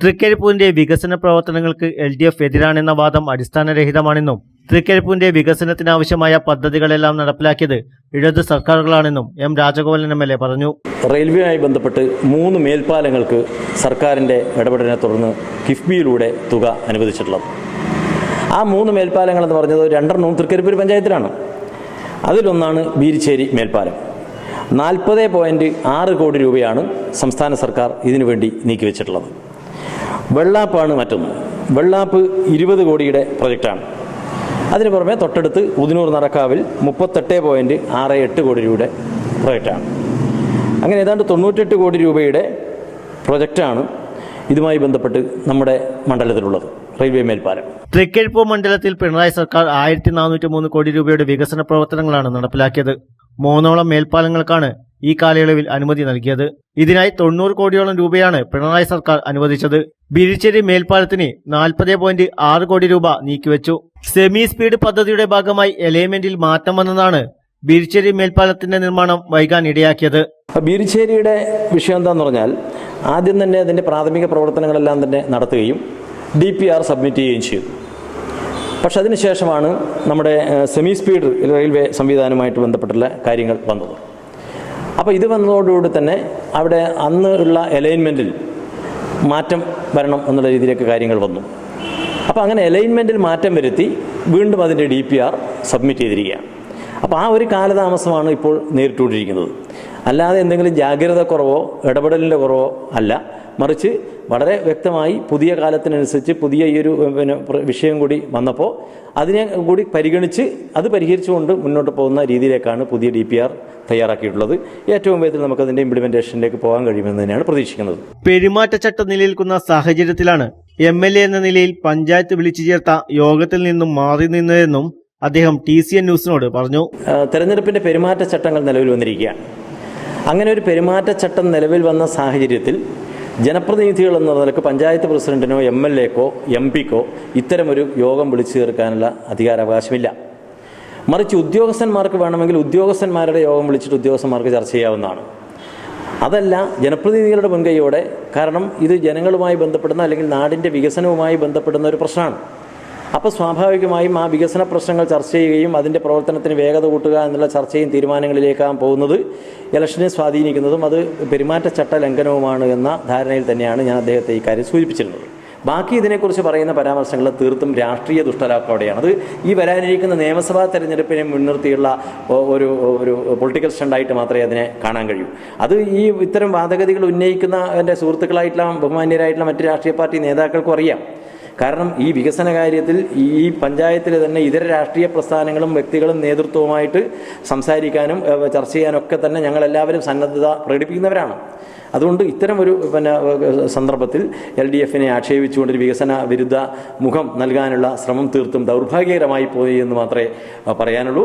തൃക്കരിപ്പൂരിന്റെ വികസന പ്രവർത്തനങ്ങൾക്ക് L D F എതിരാണെന്ന വാദം അടിസ്ഥാനരഹിതമാണെന്നും തൃക്കരിപ്പൂരിന്റെ വികസനത്തിനാവശ്യമായ പദ്ധതികളെല്ലാം നടപ്പിലാക്കിയത് ഇടത് സർക്കാരുകളാണെന്നും M Rajagopalan M L A പറഞ്ഞു. റെയിൽവേയുമായി ബന്ധപ്പെട്ട് മൂന്ന് മേൽപ്പാലങ്ങൾക്ക് സർക്കാരിന്റെ ഇടപെടലിനെ തുടർന്ന് കിഫ്ബിയിലൂടെ തുക അനുവദിച്ചിട്ടുള്ളത്. ആ മൂന്ന് മേൽപ്പാലങ്ങൾ എന്ന് പറഞ്ഞത് രണ്ടെണ്ണവും തൃക്കരിപ്പൂർ പഞ്ചായത്തിലാണ്. അതിലൊന്നാണ് ബീരിച്ചേരി മേൽപ്പാലം. നാൽപ്പത് പോയിന്റ് ആറ് കോടി രൂപയാണ് സംസ്ഥാന സർക്കാർ ഇതിനുവേണ്ടി നീക്കിവെച്ചിട്ടുള്ളത്. വെള്ളാപ്പാണ് മറ്റൊന്ന് വെള്ളാപ്പ് ഇരുപത് കോടിയുടെ പ്രൊജക്റ്റാണ്. അതിന് പുറമെ തൊട്ടടുത്ത് ഉദിനൂർ നടക്കാവിൽ മുപ്പത്തെട്ട് പോയിന്റ് ആറ് എട്ട് കോടി രൂപയുടെ പ്രൊജക്റ്റാണ്. അങ്ങനെ ഏതാണ്ട് തൊണ്ണൂറ്റെട്ട് കോടി രൂപയുടെ പ്രൊജക്റ്റാണ് ഇതുമായി ബന്ധപ്പെട്ട് നമ്മുടെ മണ്ഡലത്തിലുള്ളത്. റെയിൽവേ മേൽപ്പാലം. തൃക്കരിപ്പൂർ മണ്ഡലത്തിൽ പിണറായി സർക്കാർ ആയിരത്തി നാനൂറ്റി മൂന്ന് കോടി രൂപയുടെ വികസന പ്രവർത്തനങ്ങളാണ് നടപ്പിലാക്കിയത്. മൂന്നോളം മേൽപ്പാലങ്ങൾക്കാണ് ഈ കാലയളവിൽ അനുമതി നൽകിയത്. ഇതിനായി തൊണ്ണൂറ് കോടിയോളം രൂപയാണ് പിണറായി സർക്കാർ അനുവദിച്ചത്. ബിരിച്ചേരി മേൽപ്പാലത്തിന് നാൽപ്പത് പോയിന്റ് ആറ് കോടി രൂപ നീക്കിവെച്ചു. സെമി സ്പീഡ് പദ്ധതിയുടെ ഭാഗമായി എലൈൻമെന്റിൽ മാറ്റം വന്നതാണ് ബിരിച്ചേരി മേൽപ്പാലത്തിന്റെ നിർമ്മാണം വൈകാൻ ഇടയാക്കിയത്. ബിരിച്ചേരിയുടെ വിഷയം എന്താന്ന് പറഞ്ഞാൽ ആദ്യം തന്നെ അതിന്റെ പ്രാഥമിക പ്രവർത്തനങ്ങളെല്ലാം തന്നെ നടത്തുകയും ഡി പി ആർ സബ്മിറ്റ് ചെയ്യുകയും ചെയ്തു. പക്ഷെ അതിനുശേഷമാണ് നമ്മുടെ സെമി സ്പീഡ് റെയിൽവേ സംവിധാനവുമായിട്ട് ബന്ധപ്പെട്ടുള്ള കാര്യങ്ങൾ വന്നത്. അപ്പോൾ ഇത് വന്നതോടുകൂടി തന്നെ അവിടെ അന്ന് ഉള്ള അലൈൻമെന്റിൽ മാറ്റം വരണം എന്നുള്ള രീതിയിലേക്ക് കാര്യങ്ങൾ വന്നു. അപ്പോൾ അങ്ങനെ അലൈൻമെന്റിൽ മാറ്റം വരുത്തി വീണ്ടും അതിന്റെ ഡി പി ആർ സബ്മിറ്റ് ചെയ്തിരിക്കുകയാണ്. അപ്പോൾ ആ ഒരു കാലതാമസമാണ് ഇപ്പോൾ നേരിട്ടുകൊണ്ടിരിക്കുന്നത്. അല്ലാതെ എന്തെങ്കിലും ജാഗ്രത കുറവോ ഇടപെടലിന്റെ കുറവോ അല്ല. മറിച്ച് വളരെ വ്യക്തമായി പുതിയ കാലത്തിനനുസരിച്ച് പുതിയ ഈ ഒരു പിന്നെ വിഷയം കൂടി വന്നപ്പോൾ അതിനെ കൂടി പരിഗണിച്ച് അത് പരിഹരിച്ചുകൊണ്ട് മുന്നോട്ട് പോകുന്ന രീതിയിലേക്കാണ് പുതിയ ഡി പി ആർ തയ്യാറാക്കിയിട്ടുള്ളത്. ഏറ്റവും വേഗത്തിൽ നമുക്ക് അതിന്റെ ഇംപ്ലിമെന്റേഷനിലേക്ക് പോകാൻ കഴിയുമെന്ന് തന്നെയാണ് പ്രതീക്ഷിക്കുന്നത്. പെരുമാറ്റച്ചട്ടം നിലനിൽക്കുന്ന സാഹചര്യത്തിലാണ് എം എൽ എ എന്ന നിലയിൽ പഞ്ചായത്ത് വിളിച്ചു ചേർത്ത യോഗത്തിൽ നിന്നും മാറി നിന്നതെന്നും അദ്ദേഹം ടി സി എൻ ന്യൂസിനോട് പറഞ്ഞു. തെരഞ്ഞെടുപ്പിന്റെ പെരുമാറ്റച്ചട്ടങ്ങൾ നിലവിൽ വന്നിരിക്കുകയാണ്. അങ്ങനെ ഒരു പെരുമാറ്റച്ചട്ടം നിലവിൽ വന്ന സാഹചര്യത്തിൽ ജനപ്രതിനിധികൾ എന്ന നിലയ്ക്ക് പഞ്ചായത്ത് പ്രസിഡന്റിനോ എം എൽ എക്കോ എം പിക്കോ ഇത്തരമൊരു യോഗം വിളിച്ചു തീർക്കാനുള്ള അധികാരാവകാശമില്ല. മറിച്ച് ഉദ്യോഗസ്ഥന്മാർക്ക് വേണമെങ്കിൽ ഉദ്യോഗസ്ഥന്മാരുടെ യോഗം വിളിച്ചിട്ട് ഉദ്യോഗസ്ഥന്മാർക്ക് ചർച്ച ചെയ്യാവുന്നതാണ്. അതല്ല ജനപ്രതിനിധികളുടെ മുൻകൈയോടെ കാരണം ഇത് ജനങ്ങളുമായി ബന്ധപ്പെടുന്ന അല്ലെങ്കിൽ നാടിന്റെ വികസനവുമായി ബന്ധപ്പെടുന്ന ഒരു പ്രശ്നമാണ്. അപ്പോൾ സ്വാഭാവികമായും ആ വികസന പ്രശ്നങ്ങൾ ചർച്ച ചെയ്യുകയും അതിന്റെ പ്രവർത്തനത്തിന് വേഗത കൂട്ടുക എന്നുള്ള ചർച്ചയും തീരുമാനങ്ങളിലേക്കാണ് പോകുന്നത്. ഇലക്ഷനെ സ്വാധീനിക്കുന്നതും അത് പെരുമാറ്റച്ചട്ട ലംഘനവുമാണ് എന്ന ധാരണയിൽ തന്നെയാണ് ഞാൻ അദ്ദേഹത്തെ ഈ കാര്യം സൂചിപ്പിച്ചിരുന്നത്. ബാക്കി ഇതിനെക്കുറിച്ച് പറയുന്ന പരാമർശങ്ങൾ തീർത്തും രാഷ്ട്രീയ ദുഷ്ടലാക്കോടെയാണ് അത് ഈ വരാനിരിക്കുന്ന നിയമസഭാ തെരഞ്ഞെടുപ്പിനെ മുൻനിർത്തിയുള്ള ഒരു ഒരു പൊളിറ്റിക്കൽ സ്റ്റണ്ടായിട്ട് മാത്രമേ അതിനെ കാണാൻ കഴിയൂ. അത് ഈ ഇത്തരം വാദഗതികൾ ഉന്നയിക്കുന്ന എന്റെ സുഹൃത്തുക്കളായിട്ടുള്ള ബഹുമാന്യരായിട്ടുള്ള മറ്റ് രാഷ്ട്രീയ പാർട്ടി നേതാക്കൾക്കും അറിയാം. കാരണം ഈ വികസന കാര്യത്തിൽ ഈ പഞ്ചായത്തിലെ തന്നെ ഇതര രാഷ്ട്രീയ പ്രസ്ഥാനങ്ങളും വ്യക്തികളും നേതൃത്വവുമായിട്ട് സംസാരിക്കാനും ചർച്ച ചെയ്യാനൊക്കെ തന്നെ ഞങ്ങളെല്ലാവരും സന്നദ്ധത പ്രകടിപ്പിക്കുന്നവരാണ്. അതുകൊണ്ട് ഇത്തരം ഒരു പിന്നെ സന്ദർഭത്തിൽ എൽ ഡി എഫിനെ ആക്ഷേപിച്ചുകൊണ്ട് ഒരു വികസന വിരുദ്ധ മുഖം നൽകാനുള്ള ശ്രമം തീർത്തും ദൗർഭാഗ്യകരമായി പോയി എന്ന് മാത്രമേ പറയാനുള്ളൂ.